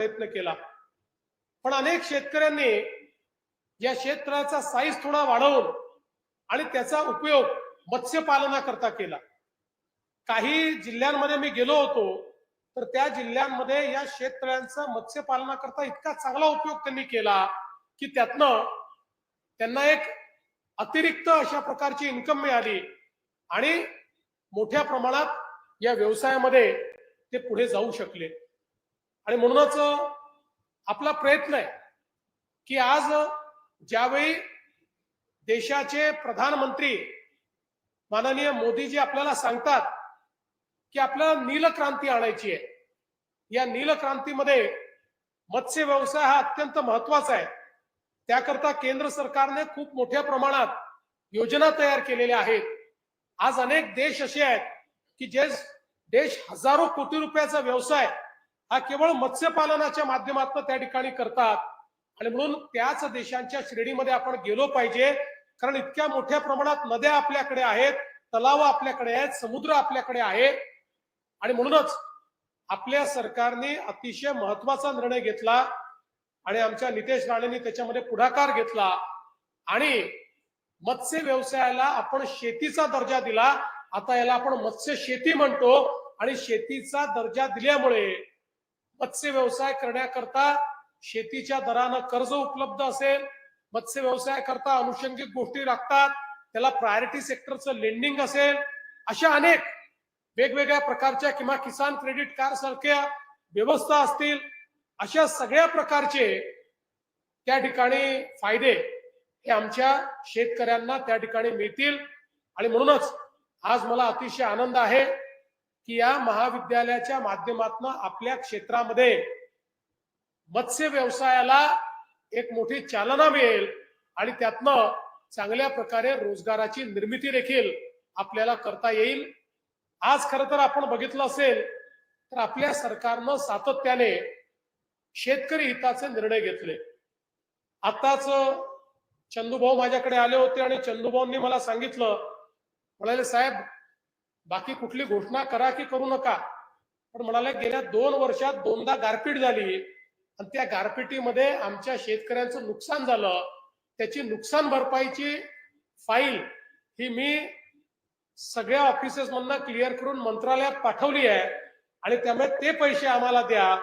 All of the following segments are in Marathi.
प्रयत्न केला. पण अनेक शेतकऱ्यांनी या क्षेत्राचा साईज थोडा वाढवून आणि त्याचा उपयोग मत्स्यपालनाकरता केला. काही जिल्ह्यांमध्ये मी गेलो होतो तर त्या जिल्ह्यांमध्ये या शेततळ्यांचा मत्स्यपालनाकरता इतका चांगला उपयोग त्यांनी केला की त्यातनं त्यांना एक अतिरिक्त अशा प्रकारची इन्कम मिळाली आणि मोठ्या प्रमाणात या व्यवसायामध्ये ते पुढे जाऊ शकले. आणि म्हणूनच आपला प्रयत्न आहे की आज ज्यावेळी देशाचे प्रधानमंत्री माननीय मोदीजी आपल्याला सांगतात की आपल्याला नीलक्रांती आणायची आहे. या नीलक्रांतीमध्ये मत्स्य व्यवसाय हा अत्यंत महत्त्वाचा आहे. त्याकरता केंद्र सरकारने खूप मोठ्या प्रमाणात योजना तयार केलेल्या आहेत. आज अनेक देश असे आहेत की जे देश हजारो कोटी रुपयाचा व्यवसाय हा केवळ मत्स्यपालनाच्या माध्यमातून त्या ठिकाणी करतात. आणि म्हणून त्याच देशांच्या श्रेणीमध्ये आपण गेलो पाहिजे. कारण इतक्या मोठ्या प्रमाणात नद्या आपल्याकडे आहेत तलाव आपल्याकडे आहेत समुद्र आपल्याकडे आहे. आणि म्हणूनच आपल्या सरकारने अतिशय महत्त्वाचा निर्णय घेतला. आणि आमच्या नितेश राणेंनी त्याच्यामध्ये पुढाकार घेतला. आणि मत्स्य व्यवसायाला आपण शेतीचा दर्जा दिला. आता याला आपण मत्स्य शेती म्हणतो. आणि शेतीचा दर्जा दिल्यामुळे मत्स्य व्यवसाय करण्याकरता शेतीच्या दरानं कर्ज उपलब्ध असेल मत्स्य व्यवसाय करता अनुषंगिक गोष्टी लागतात त्याला प्रायोरिटी सेक्टरचं लेंडिंग असेल अशा अनेक वेगवेगळ्या प्रकारच्या किंवा किसान क्रेडिट कार्ड सारख्या व्यवस्था असतील अशा सगळ्या प्रकारचे त्या ठिकाणी फायदे हे आमच्या शेतकऱ्यांना त्या ठिकाणी मिळतील. आणि म्हणूनच आज मला अतिशय आनंद आहे की या महाविद्यालयाच्या माध्यमातून आपल्या क्षेत्रामध्ये मत्स्य व्यवसायाला एक मोठी चालना मिळेल आणि त्यातनं चांगल्या प्रकारे रोजगाराची निर्मिती देखील आपल्याला करता येईल. आज खर तर आपण बघितलं असेल तर आपल्या सरकारनं सातत्याने शेतकरी हिताचे निर्णय घेतले. आताच चंदूभाऊ माझ्याकडे आले होते आणि चंदूभाऊंनी मला सांगितलं म्हणाले साहेब बाकी कुठली घोषणा करा की करू नका. पण म्हणाले गेल्या दोन वर्षात दोनदा गारपीट झाली. आणि त्या गारपिटीमध्ये आमच्या शेतकऱ्यांचं नुकसान झालं. त्याची नुकसान भरपाईची फाईल ही मी सगळ्या ऑफिसेसमधनं क्लिअर करून मंत्रालयात पाठवली आहे. आणि त्यामुळे ते पैसे आम्हाला द्या.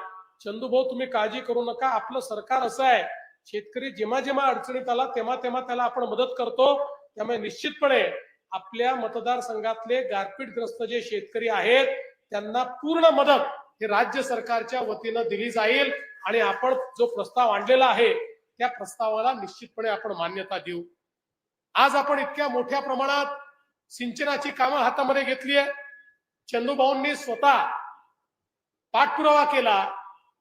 चंदूभाऊ तुम्ही काळजी करू नका. आपलं सरकार असं आहे शेतकरी जेव्हा जेव्हा अडचणीत आला तेव्हा तेव्हा त्याला आपण मदत करतो. त्यामुळे निश्चितपणे आपल्या मतदारसंघातले गारपीटग्रस्त जे शेतकरी आहेत त्यांना पूर्ण मदत हे राज्य सरकारच्या वतीनं दिली जाईल आणि आपण जो प्रस्ताव आणलेला आहे त्या प्रस्तावाला निश्चितपणे आपण मान्यता देऊ. आज आपण इतक्या मोठ्या प्रमाणात सिंचनाची कामं हातामध्ये घेतली आहे चंदूभाऊंनी स्वतः पाठपुरावा केला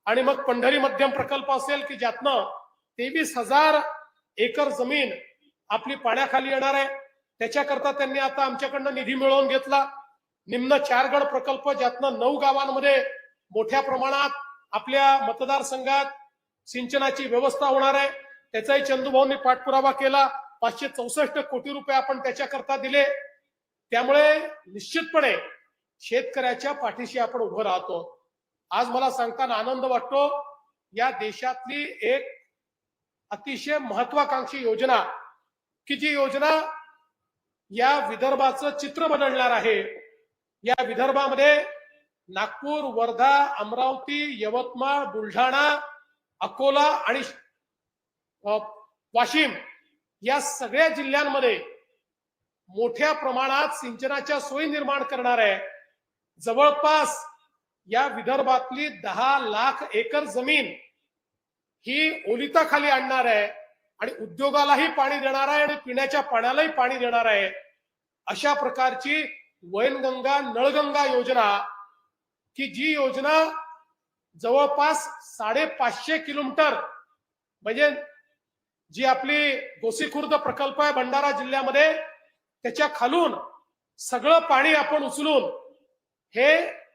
आणि मग पंढरी मध्यम प्रकल्प असेल की ज्यातनं तेवीस हजार एकर जमीन आपली पाण्याखाली येणार आहे. त्याच्याकरता त्यांनी आता आमच्याकडनं निधी मिळवून घेतला. निम्न चारगड प्रकल्प ज्यातनं नऊ गावांमध्ये मोठ्या प्रमाणात आपल्या मतदारसंघात सिंचनाची व्यवस्था होणार आहे. त्याचाही चंदूभाऊंनी पाठपुरावा केला. पाचशे चौसष्ट कोटी रुपये आपण त्याच्याकरता दिले. त्यामुळे निश्चितपणे शेतकऱ्याच्या पाठीशी आपण उभं राहतो. आज मला सांगताना आनंद वाटतो या देशातली एक अतिशय महत्वाकांक्षी योजना की जी योजना या विदर्भाचं चित्र बदलणार आहे. या विदर्भामध्ये नागपूर वर्धा अमरावती यवतमाळ बुलढाणा अकोला आणि वाशिम या सगळ्या जिल्ह्यांमध्ये मोठ्या प्रमाणात सिंचनाच्या सोयी निर्माण करणार आहे. जवळपास या विदर्भातली दहा लाख एकर जमीन ही ओलिताखाली आणणार आहे आणि उद्योगालाही पाणी देणार आहे आणि पिण्याच्या पाण्यालाही पाणी देणार आहे. अशा प्रकारची वैनगंगा नळगंगा योजना की जी योजना जवळपास साडेपाचशे किलोमीटर म्हणजे जी आपली गोसीखुर्द प्रकल्प आहे भंडारा जिल्ह्यामध्ये त्याच्या खालून सगळं पाणी आपण उचलून हे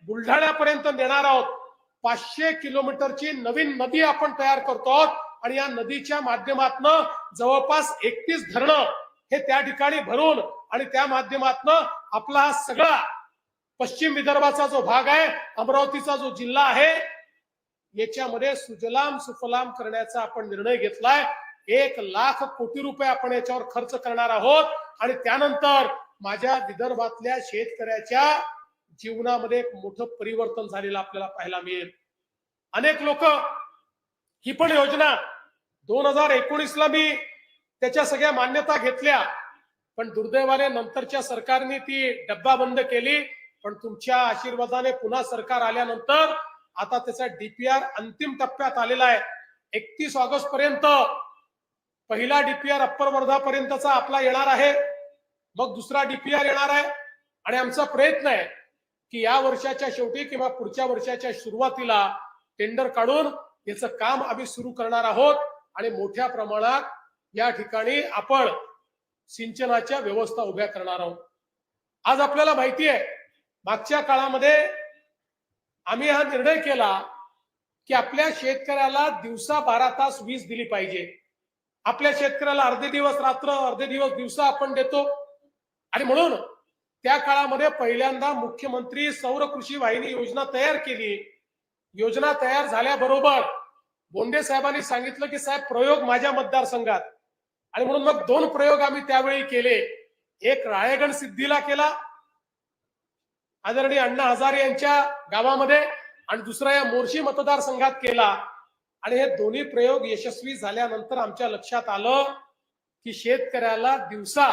बुलढाण्यापर्यंत नेणार आहोत. पाचशे किलोमीटरची नवीन नदी आपण तयार करतो आहोत आणि या नदीच्या माध्यमातून जवळपास एकतीस धरणं हे त्या ठिकाणी भरून आणि त्या माध्यमातनं आपला हा सगळा पश्चिम विदर्भाचा जो भाग आहे अमरावतीचा जो जिल्हा आहे याच्यामध्ये सुजलाम सुफलाम करण्याचा आपण निर्णय घेतलाय. एक लाख कोटी रुपये आपण याच्यावर खर्च करणार आहोत. आणि त्यानंतर माझ्या विदर्भातल्या शेतकऱ्याच्या जीवनामध्ये एक मोठं परिवर्तन झालेलं आपल्याला पाहायला मिळेल. अनेक लोक ही पण योजना दोन हजार एकोणीस ला मी त्याच्या सगळ्या मान्यता घेतल्या. पण दुर्दैवाने नंतरच्या सरकारने ती डब्बा बंद केली. पण तुमच्या आशीर्वादाने पुन्हा सरकार आल्यानंतर आता त्याचा डीपीआर अंतिम टप्प्यात आलेला आहे. एकतीस ऑगस्ट पर्यंत पहिला डीपीआर अप्पर वर्धा पर्यंतचा आपला येणार आहे. मग दुसरा डीपीआर येणार आहे. आणि आमचा प्रयत्न आहे की या वर्षाच्या शेवटी किंवा पुढच्या वर्षाच्या सुरुवातीला टेंडर काढून याचं काम आम्ही सुरू करणार आहोत. आणि मोठ्या प्रमाणात या ठिकाणी आपण सिंचनाच्या व्यवस्था उभ्या करणार आहोत. आज आपल्याला माहिती आहे मागच्या काळामध्ये आम्ही हा निर्णय केला की आपल्या शेतकऱ्याला दिवसा बारा तास वीज दिली पाहिजे. आपल्या शेतकऱ्याला अर्धे दिवस रात्र अर्धे दिवस दिवसा आपण देतो. आणि म्हणून त्या काळामध्ये पहिल्यांदा मुख्यमंत्री सौर कृषी वाहिनी योजना तयार केली. योजना तयार झाल्याबरोबर बोंडे साहेबांनी सांगितलं की साहेब प्रयोग माझ्या मतदारसंघात. आणि म्हणून मग दोन प्रयोग आम्ही त्यावेळी केले. एक राळेगण सिद्धीला केला. आदरणीय अण्णा हजारे यांच्या गावामध्ये आणि दुसरा या मोर्शी मतदारसंघात केला. आणि हे दोन्ही प्रयोग यशस्वी झाल्यानंतर आमच्या लक्षात आलं की शेतकऱ्याला दिवसा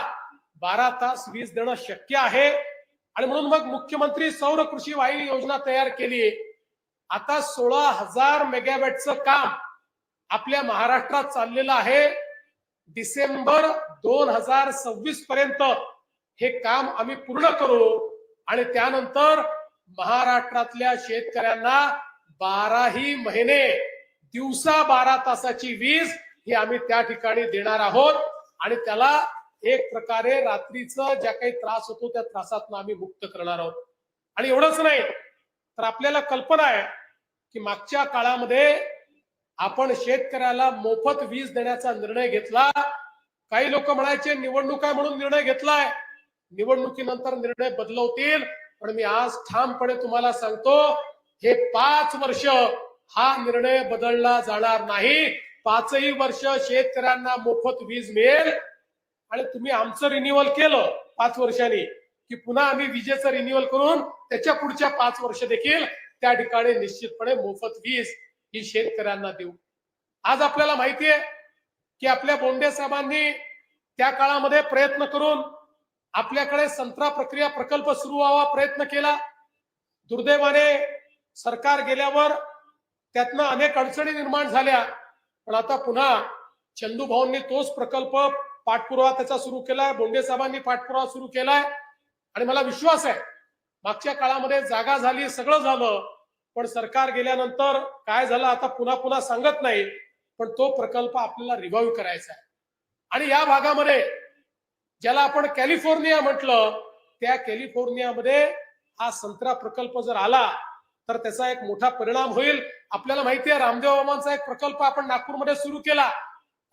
बारा तास वीज देणं शक्य आहे. आणि म्हणून मग मुख्यमंत्री सौर कृषी वाहिनी योजना तयार केली. आता सोळा हजार मेगावॅटचं काम आपल्या महाराष्ट्रात चाललेलं आहे. डिसेंबर दोन हजार सव्वीस पर्यंत हे काम आम्ही पूर्ण करू. आणि त्यानंतर महाराष्ट्रातल्या शेतकऱ्यांना बाराही महिने दिवसा बारा तासाची वीज ही आम्ही त्या ठिकाणी देणार आहोत. आणि त्याला एक प्रकारे रात्रीचं ज्या काही त्रास होतो त्या त्रासातून आम्ही मुक्त करणार आहोत. आणि एवढंच नाही तर आपल्याला कल्पना आहे की मागच्या काळामध्ये आपण शेतकऱ्याला मोफत वीज देण्याचा निर्णय घेतला. काही लोक म्हणायचे निवडणूक आहे म्हणून निर्णय घेतलाय. निवडणुकीनंतर निर्णय बदलवतील. पण मी आज ठामपणे तुम्हाला सांगतो हे पाच वर्ष हा निर्णय बदलला जाणार नाही. पाचही वर्ष शेतकऱ्यांना मोफत वीज मिळेल. आणि तुम्ही आमचं रिन्युअल केलं पाच वर्षांनी की पुन्हा आम्ही विजेचं रिन्युअल करून त्याच्या पुढच्या पाच वर्ष देखील त्या ठिकाणी निश्चितपणे मोफत वीज ही शेतकऱ्यांना देऊ. आज आपल्याला माहिती आहे की आपल्या बोंडे साहेबांनी त्या काळामध्ये प्रयत्न करून आपल्याकडे संत्रा प्रक्रिया प्रकल्प सुरू व्हावा प्रयत्न केला. दुर्दैवाने सरकार गेल्यावर त्यातनं अनेक अडचणी निर्माण झाल्या. पण आता पुन्हा चंदू भाऊंनी तोच प्रकल्प पाठपुरावा त्याचा सुरू केलाय बोंडे साहेबांनी पाठपुरावा सुरू केलाय. आणि मला विश्वास आहे मागच्या काळामध्ये जागा झाली सगळं झालं. पण सरकार गेल्यानंतर काय झालं आता पुन्हा पुन्हा सांगत नाही पण तो प्रकल्प आपल्याला रिव्हाइव्ह करायचा आहे. आणि या भागामध्ये ज्याला आपण कॅलिफोर्निया म्हटलं त्या कॅलिफोर्नियामध्ये हा संत्रा प्रकल्प जर आला तर त्याचा एक मोठा परिणाम होईल. आपल्याला माहिती आहे रामदेव बाबांचा एक प्रकल्प आपण नागपूरमध्ये सुरू केला.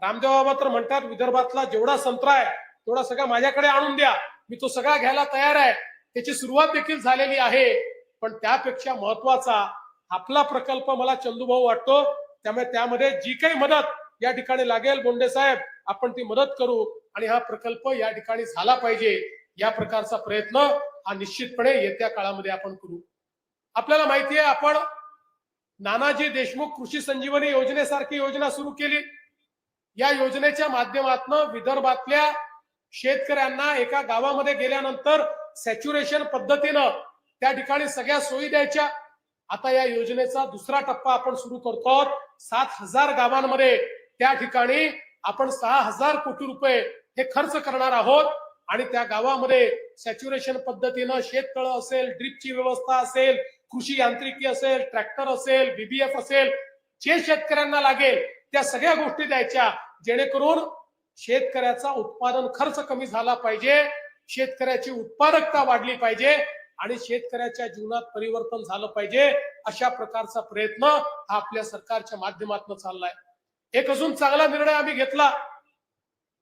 रामदेव बाबा तर म्हणतात विदर्भातला जेवढा संत्रा आहे तेवढा सगळा माझ्याकडे आणून द्या. मी तो सगळा घ्यायला तयार आहे. त्याची सुरुवात देखील झालेली आहे पण त्यापेक्षा महत्त्वाचा आपला प्रकल्प मला चंदूभाऊ वाटतो. त्यामुळे त्यामध्ये जी काही मदत या ठिकाणी लागेल बोंडे साहेब आपण ती मदत करू आणि हा प्रकल्प या ठिकाणी झाला पाहिजे या प्रकारचा प्रयत्न हा निश्चितपणे येत्या काळामध्ये आपण करू. आपल्याला माहिती आहे आपण नानाजी देशमुख कृषी संजीवनी योजनेसारखी योजना सुरू केली. या योजनेच्या माध्यमातून विदर्भातल्या शेतकऱ्यांना एका गावामध्ये गेल्यानंतर सॅच्युरेशन पद्धतीनं त्या ठिकाणी सगळ्या सोयी द्यायच्या. आता या योजनेचा दुसरा टप्पा आपण सुरू करतो. सात हजार गावांमध्ये त्या ठिकाणी आपण सहा हजार कोटी रुपये हे खर्च करणार आहोत. आणि त्या गावामध्ये सॅच्युरेशन पद्धतीनं शेततळ असेल ड्रिपची व्यवस्था असेल कृषी यांत्रिकी असेल ट्रॅक्टर असेल बीबीएफ असेल जे शेतकऱ्यांना लागेल त्या सगळ्या गोष्टी द्यायच्या. जेणेकरून शेतकऱ्याचा उत्पादन खर्च कमी झाला पाहिजे. शेतकऱ्याची उत्पादकता वाढली पाहिजे. आणि शेतकऱ्याच्या जीवनात परिवर्तन झालं पाहिजे अशा प्रकारचा प्रयत्न हा आपल्या सरकारच्या माध्यमातून चाललाय. एक अजून चांगला निर्णय आम्ही घेतला.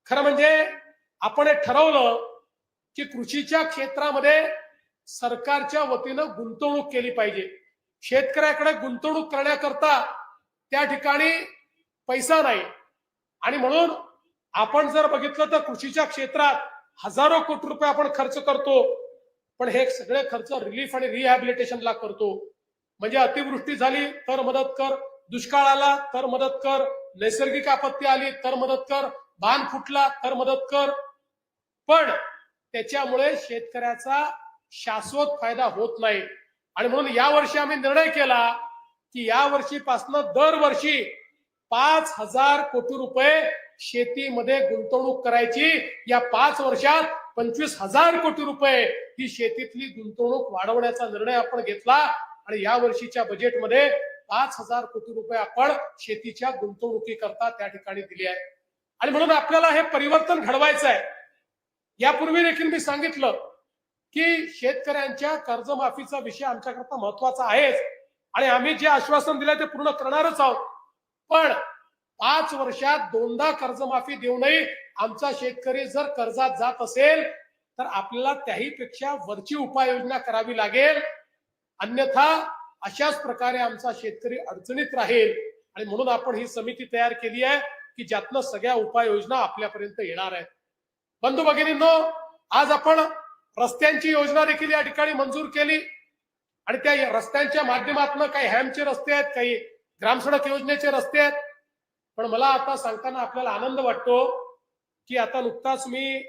खरं म्हणजे आपण हे ठरवलं की कृषीच्या क्षेत्रामध्ये सरकारच्या वतीनं गुंतवणूक केली पाहिजे. शेतकऱ्याकडे गुंतवणूक करण्याकरता त्या ठिकाणी पैसा नाही. आणि म्हणून आपण जर बघितलं तर कृषीच्या क्षेत्रात हजारो कोटी रुपये आपण खर्च करतो. पण हे सगळे खर्च रिलीफ आणि रिहॅबिलिटेशनला करतो. म्हणजे अतिवृष्टी झाली तर मदत कर दुष्काळ आला तर मदत कर नैसर्गिक आपत्ती आली तर मदत कर बांध फुटला तर मदत कर. पण त्याच्यामुळे शेतकऱ्याचा शाश्वत फायदा होत नाही. आणि म्हणून यावर्षी आम्ही निर्णय केला की या वर्षीपासनं दरवर्षी पाच हजार कोटी रुपये शेतीमध्ये गुंतवणूक करायची या पाच वर्षात पंचवीस हजार कोटी रुपये ही शेतीतली गुंतवणूक वाढवण्याचा निर्णय आपण घेतला आणि या वर्षीच्या बजेटमध्ये पाच हजार कोटी रुपये आपण शेतीच्या गुंतवणुकीकरता त्या ठिकाणी दिले आहे आणि म्हणून आपल्याला हे परिवर्तन घडवायचं आहे. यापूर्वी देखील मी सांगितलं की शेतकऱ्यांच्या कर्जमाफीचा विषय आमच्याकरता महत्त्वाचा आहेच. आणि आम्ही जे आश्वासन दिलं ते पूर्ण करणारच आहोत. पण पाच वर्षात दोनदा कर्जमाफी देऊनही आमचा शेतकरी जर कर्जात जात असेल तर आपल्याला त्याही पेक्षा वरची उपाययोजना करावी लागेल. अन्यथा अशाच प्रकारे आमचा शेतकरी अडचणीत राहील. आणि म्हणून आपण ही समिती तयार केली आहे की ज्यातनं सगळ्या उपाययोजना आपल्यापर्यंत येणार आहेत. बंधू भगिनींनो आज आपण रस्त्यांची योजना देखील या ठिकाणी मंजूर केली. आणि त्या रस्त्यांच्या माध्यमातून काही हॅमचे रस्ते आहेत काही ग्रामसडक योजनेचे रस्ते आहेत. पण मला आता सांगताना आपल्याला आनंद वाटतो की आता नुकताच मी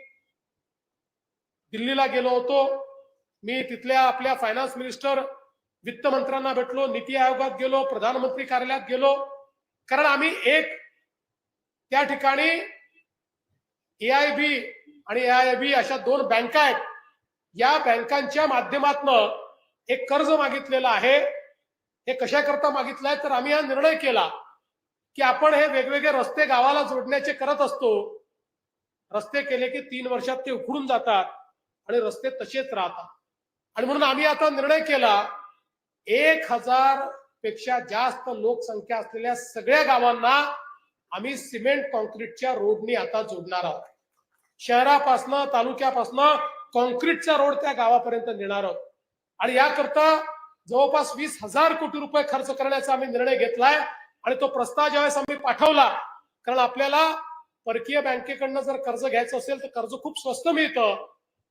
दिल्लीला गेलो होतो. मी तिथल्या आपल्या फायनान्स मिनिस्टर वित्त मंत्र्यांना भेटलो नीती आयोगात गेलो प्रधानमंत्री कार्यालयात गेलो. कारण आम्ही एक त्या ठिकाणी एआयबी आणि एआयबी अशा दोन बँका आहेत. या बँकांच्या माध्यमातनं एक कर्ज मागितलेलं आहे. हे कशाकरता मागितलंय? तर आम्ही हा निर्णय केला. की आपण हे वेगवेगळे रस्ते गावाला जोडण्याचे करत असतो रस्ते केले की तीन वर्षात ते उखडून जातात आणि रस्ते तसेच राहतात. आणि म्हणून आम्ही आता निर्णय केला एक हजारपेक्षा जास्त लोकसंख्या असलेल्या सगळ्या गावांना आम्ही सिमेंट कॉन्क्रीटच्या रोडनी आता जोडणार आहोत. शहरापासनं तालुक्यापासनं कॉन्क्रीटचा रोड त्या गावापर्यंत नेणार आहोत. आणि याकरता जवळपास वीस हजार कोटी रुपये खर्च करण्याचा आम्ही निर्णय घेतलाय. आणि तो प्रस्ताव ज्यावेळेस आम्ही पाठवला कारण आपल्याला परकीय बँकेकडनं जर कर्ज घ्यायचं असेल तर कर्ज खूप स्वस्त मिळतं.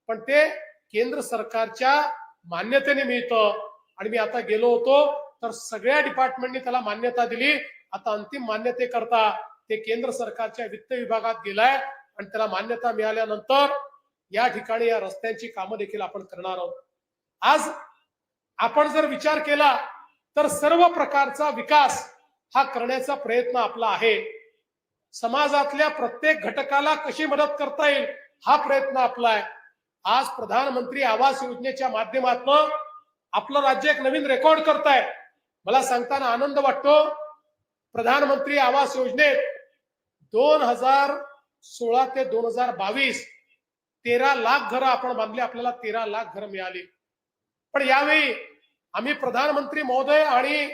पण ते केंद्र सरकारच्या मान्यतेने मिळतं. आणि मी आता गेलो होतो तर सगळ्या डिपार्टमेंटनी त्याला मान्यता दिली. आता अंतिम मान्यते करता ते केंद्र सरकारच्या वित्त विभागात गेलाय आणि त्याला मान्यता मिळाल्यानंतर या ठिकाणी या रस्त्यांची कामं देखील आपण करणार आहोत. आज आपण जर विचार केला तर सर्व प्रकारचा विकास हा करण्याचा प्रयत्न आपला आहे. समाजातल्या प्रत्येक घटकाला कशी मदत करता येईल हा प्रयत्न आपला आहे. आज प्रधानमंत्री आवास योजनेच्या माध्यमातून आपलं राज्य एक नवीन रेकॉर्ड करताय. मला सांगताना आनंद वाटतो. प्रधानमंत्री आवास योजनेत दोन हजार सोळा ते दोन हजार बावीस तेरा लाख घरं आपण बांधली आपल्याला तेरा लाख घरं मिळाली. पण यावेळी आम्ही प्रधानमंत्री महोदय आणि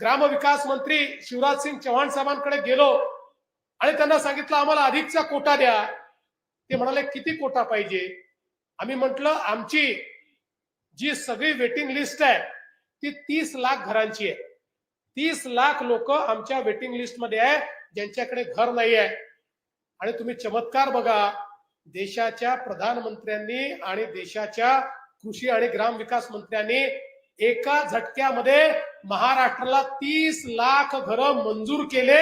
ग्रामविकास मंत्री शिवराज सिंग चव्हाण साहेबांकडे गेलो आणि त्यांना सांगितलं आम्हाला अधिकचा कोटा द्या. ते म्हणाले किती कोटा पाहिजे? आम्ही म्हटलं आमची जी सगळी वेटिंग लिस्ट आहे ती तीस लाख घरांची आहे. तीस लाख लोक आमच्या वेटिंग लिस्टमध्ये आहे ज्यांच्याकडे घर नाही आहे. आणि तुम्ही चमत्कार बघा देशाच्या प्रधानमंत्र्यांनी आणि देशाच्या कृषी आणि ग्रामविकास मंत्र्यांनी एका झटक्यामध्ये महाराष्ट्राला तीस लाख घरं मंजूर केले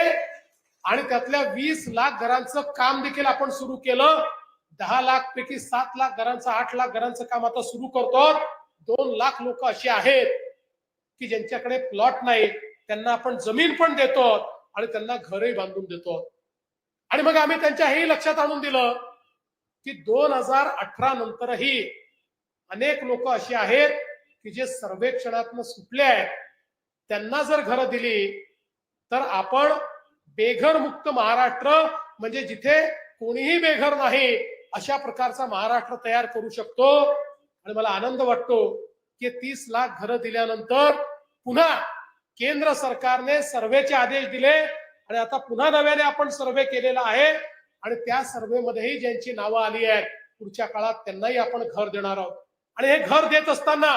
आणि त्यातल्या वीस लाख घरांचं काम देखील आपण सुरू केलं. दहा लाख पैकी सात लाख घरांचं आठ लाख घरांचं काम आता सुरू करतो. दोन लाख लोक असे आहेत की ज्यांच्याकडे प्लॉट नाही त्यांना आपण जमीन पण देतो आणि त्यांना घरही बांधून देतो. आणि मग आम्ही त्यांच्या हेही लक्षात आणून दिलं की दोन हजार अठरा नंतरही अनेक लोक अशी आहेत की जे सर्वेक्षणातनं सुटले आहेत त्यांना जर घरं दिली तर आपण बेघर मुक्त महाराष्ट्र म्हणजे जिथे कोणीही बेघर नाही अशा प्रकारचा महाराष्ट्र तयार करू शकतो. आणि मला आनंद वाटतो की तीस लाख घरं दिल्यानंतर पुन्हा केंद्र सरकारने सर्वेचे आदेश दिले आणि आता पुन्हा नव्याने आपण सर्वे केलेला आहे. आणि त्या सर्वे मध्येही ज्यांची नावं आली आहेत पुढच्या काळात त्यांनाही आपण घर देणार आहोत. आणि हे घर देत असताना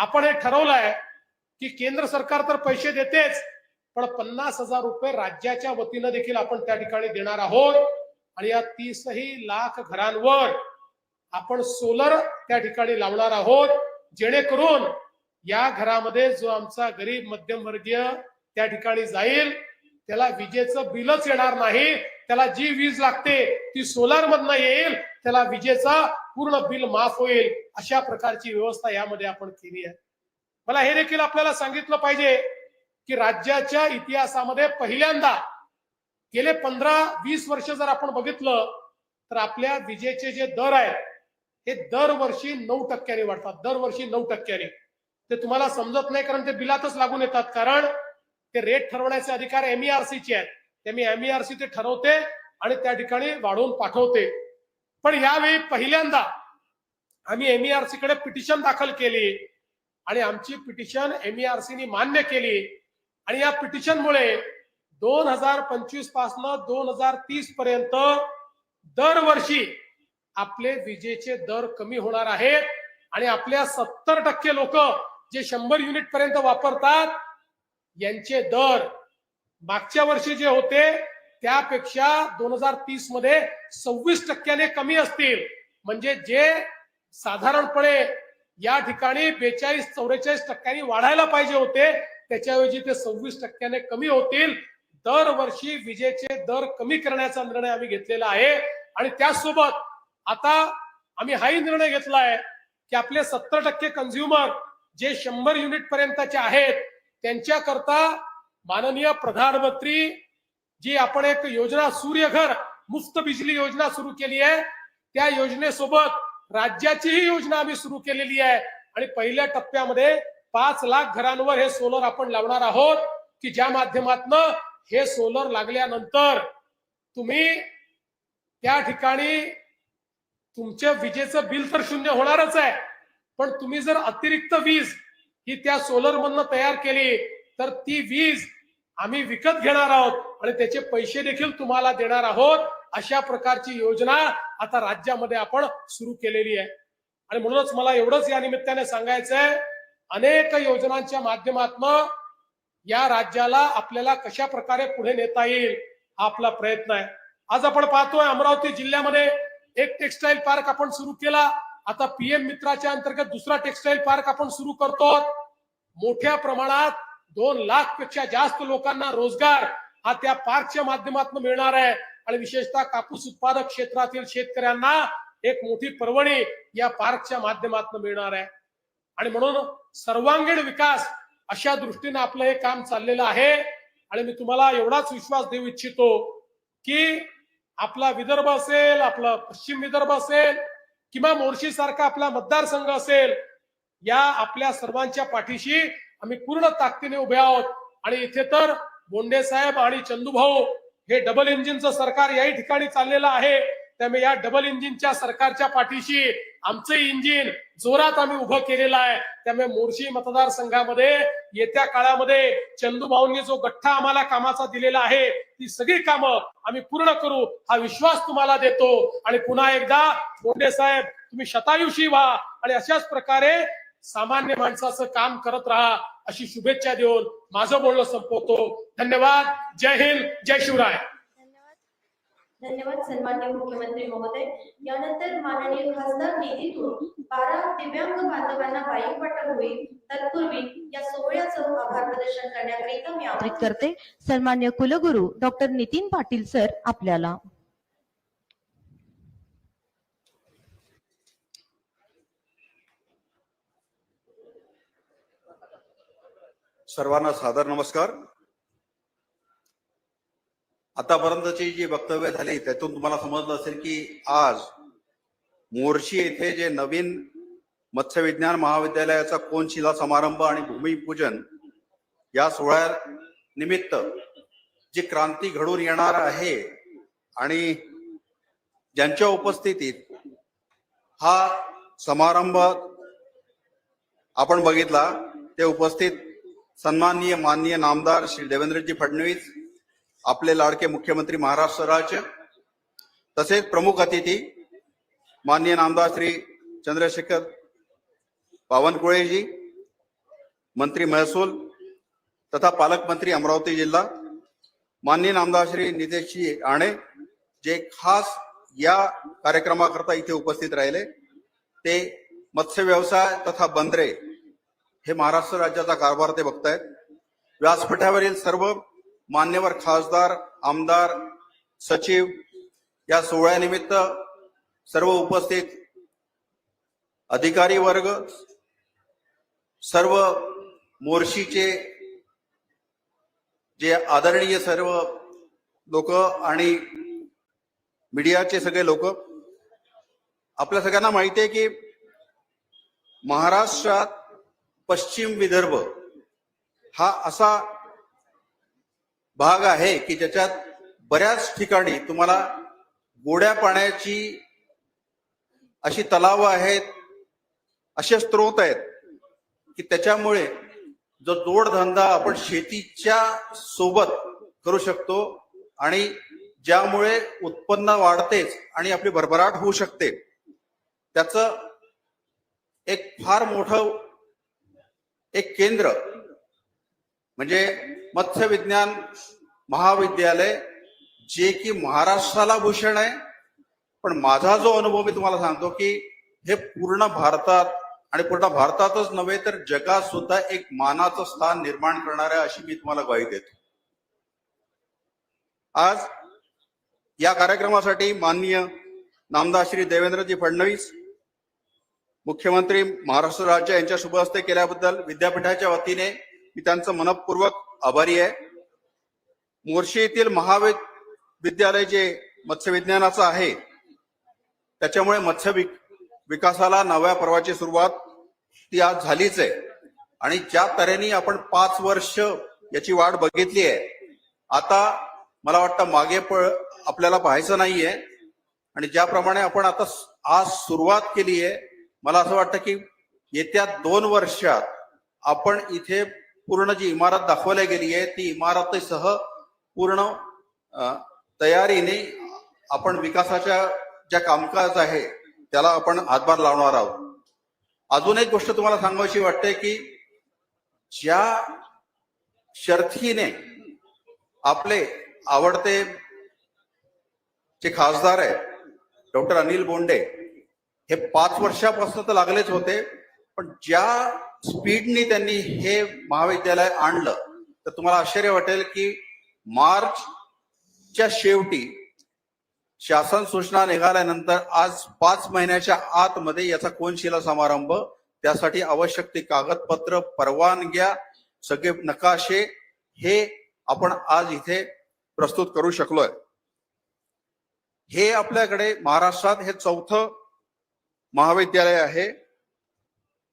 आपण हे ठरवलंय की केंद्र सरकार तर पैसे देतेच पण पन्नास हजार रुपये राज्याच्या वतीनं देखील आपण त्या ठिकाणी देणार आहोत. आणि या तीसही लाख घरांवर आपण सोलर त्या ठिकाणी लावणार आहोत जेणेकरून या घरामध्ये जो आमचा गरीब मध्यमवर्गीय त्या ठिकाणी जाईल त्याला विजेचं बिलच येणार नाही. त्याला जी वीज लागते ती सोलार मधनं येईल त्याला विजेचा पूर्ण बिल माफ होईल अशा प्रकारची व्यवस्था यामध्ये आपण केली आहे. मला हे देखील आपल्याला सांगितलं पाहिजे की राज्याच्या इतिहासामध्ये पहिल्यांदा गेले पंधरा वीस वर्ष जर आपण बघितलं तर आपल्या विजेचे जे दर आहेत हे दरवर्षी नऊ टक्क्याने वाढतात. दरवर्षी नऊ टक्क्याने. ते तुम्हाला समजत नाही कारण ते बिलातच लागून येतात. कारण ते रेट ठरवण्याचे अधिकार एमईआरसीचे आहेत. त्यांनी एमईआरसी ते ठरवते आणि त्या ठिकाणी वाढवून पाठवते. पण यावेळी पहिल्यांदा आम्ही एमईआरसी कडे पिटिशन दाखल केली आणि आमची पिटिशन एमईआरसीनी मान्य केली. आणि या पिटिशनमुळे दोन हजार पंचवीसपासून दोन हजार तीस पर्यंत दरवर्षी आपले विजेचे दर कमी होणार आहेत आणि आपल्या सत्तर टक्के लोक जे शंभर युनिट पर्यंत वापरतात यांचे दर मागच्या वर्षी जे होते त्यापेक्षा दोन हजार तीसमध्ये सव्वीस टक्क्याने कमी असतील. म्हणजे जे साधारणपणे या ठिकाणी बेचाळीस चौवेचाळीस टक्क्यांनी वाढायला पाहिजे होते त्याच्याऐवजी ते सव्वीस टक्क्याने कमी होतील. दरवर्षी विजेचे दर कमी करण्याचा निर्णय आम्ही घेतलेला आहे. आणि त्याचसोबत आता आम्ही हाही निर्णय घेतलाय की आपले सत्तर टक्के कन्झ्युमर जे शंभर युनिट पर्यंतचे आहेत त्यांच्याकरता माननीय प्रधानमंत्री जी आपण एक योजना सूर्यघर मुफ्त बिजली योजना सुरू केली आहे. त्या योजनेसोबत राज्याचीही योजना आम्ही सुरू केलेली आहे. आणि पहिल्या टप्प्यामध्ये पाच लाख घरांवर हे सोलर आपण लावणार आहोत की ज्या माध्यमातनं हे सोलर लागल्यानंतर तुम्ही त्या ठिकाणी तुमच्या विजेचं बिल तर शून्य होणारच आहे. पण तुम्ही जर अतिरिक्त वीज ही त्या सोलर मधनं तयार केली तर ती वीज आम्ही विकत घेणार आहोत आणि त्याचे पैसे देखील तुम्हाला देणार आहोत अशा प्रकारची योजना आता राज्यामध्ये आपण सुरू केलेली आहे. आणि म्हणूनच मला एवढंच या निमित्ताने सांगायचं आहे अनेक योजनांच्या माध्यमातून या राज्याला आपल्याला कशा प्रकारे पुढे नेता येईल हा आपला प्रयत्न आहे. आज आपण पाहतोय अमरावती जिल्ह्यामध्ये एक टेक्सटाईल पार्क आपण सुरू केला. आता पीएम मित्राच्या अंतर्गत दुसरा टेक्सटाईल पार्क आपण सुरू करतो मोठ्या प्रमाणात दोन लाखपेक्षा जास्त लोकांना रोजगार हा त्या पार्कच्या माध्यमातून मिळणार आहे. आणि विशेषतः कापूस उत्पादक क्षेत्रातील शेतकऱ्यांना एक मोठी पर्वणी या पार्कच्या माध्यमातून मिळणार आहे. आणि म्हणून सर्वांगीण विकास अशा दृष्टीने आपलं हे काम चाललेलं आहे. आणि मी तुम्हाला एवढाच विश्वास देऊ इच्छितो की आपला विदर्भ असेल आपला पश्चिम विदर्भ असेल किंवा मोर्शी सारखा आपला मतदारसंघ असेल या आपल्या सर्वांच्या पाठीशी आम्ही पूर्ण ताकदीने उभे आहोत. आणि इथे तर बोंडे साहेब आणि चंदूभाऊ हे डबल इंजिनचं सरकार याही ठिकाणी चाललेलं आहे. त्यामुळे या डबल इंजिनच्या सरकारच्या पाठीशी आमचं इंजिन जोरात आम्ही उभं केलेलं आहे. त्यामुळे मोर्शी मतदारसंघामध्ये येत्या काळामध्ये चंदूभाऊंनी जो गठ्ठा आम्हाला कामाचा दिलेला आहे ती सगळी कामं आम्ही पूर्ण करू हा विश्वास तुम्हाला देतो. आणि पुन्हा एकदा बोंडे साहेब तुम्ही शतायुषी व्हा. आणि अशाच प्रकारे सामान्य माणसाचं काम करत राहा अशी शुभेच्छा देऊन माझं बोलणं संपवतो. धन्यवाद. जय हिंद जय शिवराय. धन्यवाद. धन्यवाद सन्मान्य मुख्यमंत्री महोदय. यानंतर माननीय खासदार निधीतून बारा दिव्यांग बांधवांना बाईक वाटप होईल. तत्पूर्वी या सोहळ्याचं आभार प्रदर्शन करण्याकरिता मी आमंत्रित आमंत्रित करते. सन्मान्य कुलगुरू डॉक्टर नितीन पाटील सर आपल्याला. सर्वांना सादर नमस्कार. आतापर्यंतची जी वक्तव्य झाली त्यातून तुम्हाला समजलं असेल की आज मोर्शी येथे जे नवीन मत्स्यविज्ञान महाविद्यालयाचा कोनशिला समारंभ आणि भूमिपूजन या सोहळ्या निमित्त जी क्रांती घडून येणार आहे आणि ज्यांच्या उपस्थितीत हा समारंभ आपण बघितला ते उपस्थित सन्माननीय माननीय नामदार श्री देवेंद्रजी फडणवीस आपले लाडके मुख्यमंत्री महाराष्ट्र राज्य तसेच प्रमुख अतिथी माननीय नामदार श्री चंद्रशेखर बावनकुळेजी मंत्री महसूल तथा पालकमंत्री अमरावती जिल्हा माननीय नामदार श्री नितेशजी आणे जे खास या कार्यक्रमाकरता इथे उपस्थित राहिले ते मत्स्य व्यवसाय तथा बंदरे हे महाराष्ट्र राज्याचा कारभार ते बघतायत. व्यासपीठावरील सर्व मान्यवर खासदार आमदार सचिव या सोहळ्यानिमित्त सर्व उपस्थित अधिकारी वर्ग सर्व मोर्शीचे जे आदरणीय सर्व लोक आणि मीडियाचे सगळे लोक आपल्या सगळ्यांना माहिती आहे की महाराष्ट्रात पश्चिम विदर्भ हा असा भाग आहे की ज्याच्यात बऱ्याच ठिकाणी तुम्हाला गोड्या पाण्याची अशी तलाव आहेत असे स्त्रोत आहेत की त्याच्यामुळे जो जोडधंदा आपण शेतीच्या सोबत करू शकतो आणि ज्यामुळे उत्पन्न वाढतेच आणि आपली भरभराट होऊ शकते. त्याचं एक फार मोठं एक केंद्र म्हणजे मत्स्य विज्ञान महाविद्यालय जे की महाराष्ट्राला भूषण आहे. पण माझा जो अनुभव मी तुम्हाला सांगतो की हे पूर्ण भारतात आणि पूर्ण भारतातच नव्हे तर जगात सुद्धा एक मानाचं स्थान निर्माण करणार आहे अशी मी तुम्हाला ग्वाही देतो. आज या कार्यक्रमासाठी माननीय नामदार श्री देवेंद्रजी फडणवीस मुख्यमंत्री महाराष्ट्र राज्य यांच्या शुभ हस्ते केल्याबद्दल विद्यापीठाच्या वतीने मी त्यांचं मनपूर्वक आभारी आहे. मोर्शी येथील महाविद्यालय जे मत्स्य विज्ञानाचं आहे त्याच्यामुळे मत्स्य विक- विकासाला नव्या पर्वाची सुरुवात ती आज झालीच आहे. आणि ज्या तऱ्हेने आपण पाच वर्ष याची वाट बघितली आहे आता मला वाटतं मागे पळ आपल्याला पाहायचं नाहीये. आणि ज्याप्रमाणे आपण आता आज सुरुवात केली आहे मला असं वाटतं की येत्या दोन वर्षात आपण इथे पूर्ण जी इमारत दाखवली गेली आहे ती इमारतीसह पूर्ण तयारीने आपण विकासाच्या ज्या कामकाज आहे त्याला आपण हातभार लावणार आहोत. अजून एक गोष्ट तुम्हाला सांगायची वाटते की ज्या शर्थीने आपले आवडते जे खासदार आहेत डॉक्टर अनिल बोंडे हे पाच वर्षापासून तर लागलेच होते पण ज्या स्पीडनी त्यांनी हे महाविद्यालय आणलं तर तुम्हाला आश्चर्य वाटेल की मार्चच्या शेवटी शासन सूचना निघाल्यानंतर आज पाच महिन्याच्या आतमध्ये याचा कोनशिला समारंभ त्यासाठी आवश्यक ते कागदपत्र परवानग्या सगळे नकाशे हे आपण आज इथे प्रस्तुत करू शकलोय. हे आपल्याकडे महाराष्ट्रात हे चौथं महाविद्यालय आहे.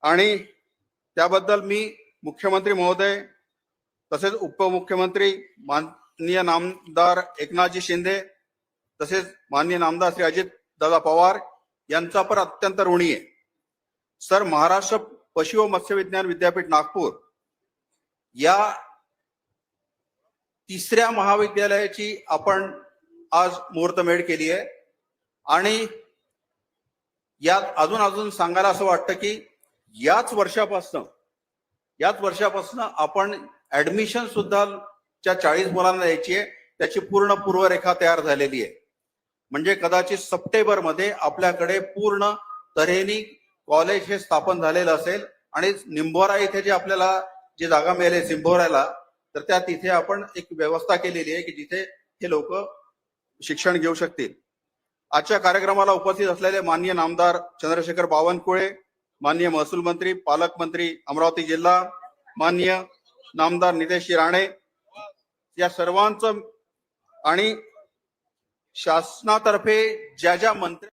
आणि त्याबद्दल मी मुख्यमंत्री महोदय तसेच उपमुख्यमंत्री माननीय नामदार एकनाथजी शिंदे तसेच माननीय नामदार श्री अजित दादा पवार यांचा पण अत्यंत ऋणी आहे. सर महाराष्ट्र पशु व मत्स्यविज्ञान विद्यापीठ नागपूर या तिसऱ्या महाविद्यालयाची आपण आज मुहूर्तमेढ केली आहे. आणि यात अजून अजून सांगायला असं वाटतं की याच वर्षापासून याच वर्षापासून आपण ऍडमिशन सुद्धा च्या चाळीस मुलांना द्यायची आहे. त्याची पूर्ण पूर्वरेखा तयार झालेली आहे. म्हणजे कदाचित सप्टेंबरमध्ये आपल्याकडे पूर्ण तऱ्हेने कॉलेज हे स्थापन झालेलं असेल आणि निंबोरा इथे जे आपल्याला जी जागा मिळाली सिंभोऱ्याला तर त्या तिथे आपण एक व्यवस्था केलेली आहे की जिथे हे लोक शिक्षण घेऊ शकतील. आजच्या कार्यक्रमाला उपस्थित असलेले माननीय नामदार चंद्रशेखर बावनकुळे माननीय महसूल मंत्री पालकमंत्री अमरावती जिल्हा माननीय नामदार नितेश राणे या सर्वांचं आणि शासनातर्फे ज्या ज्या मंत्री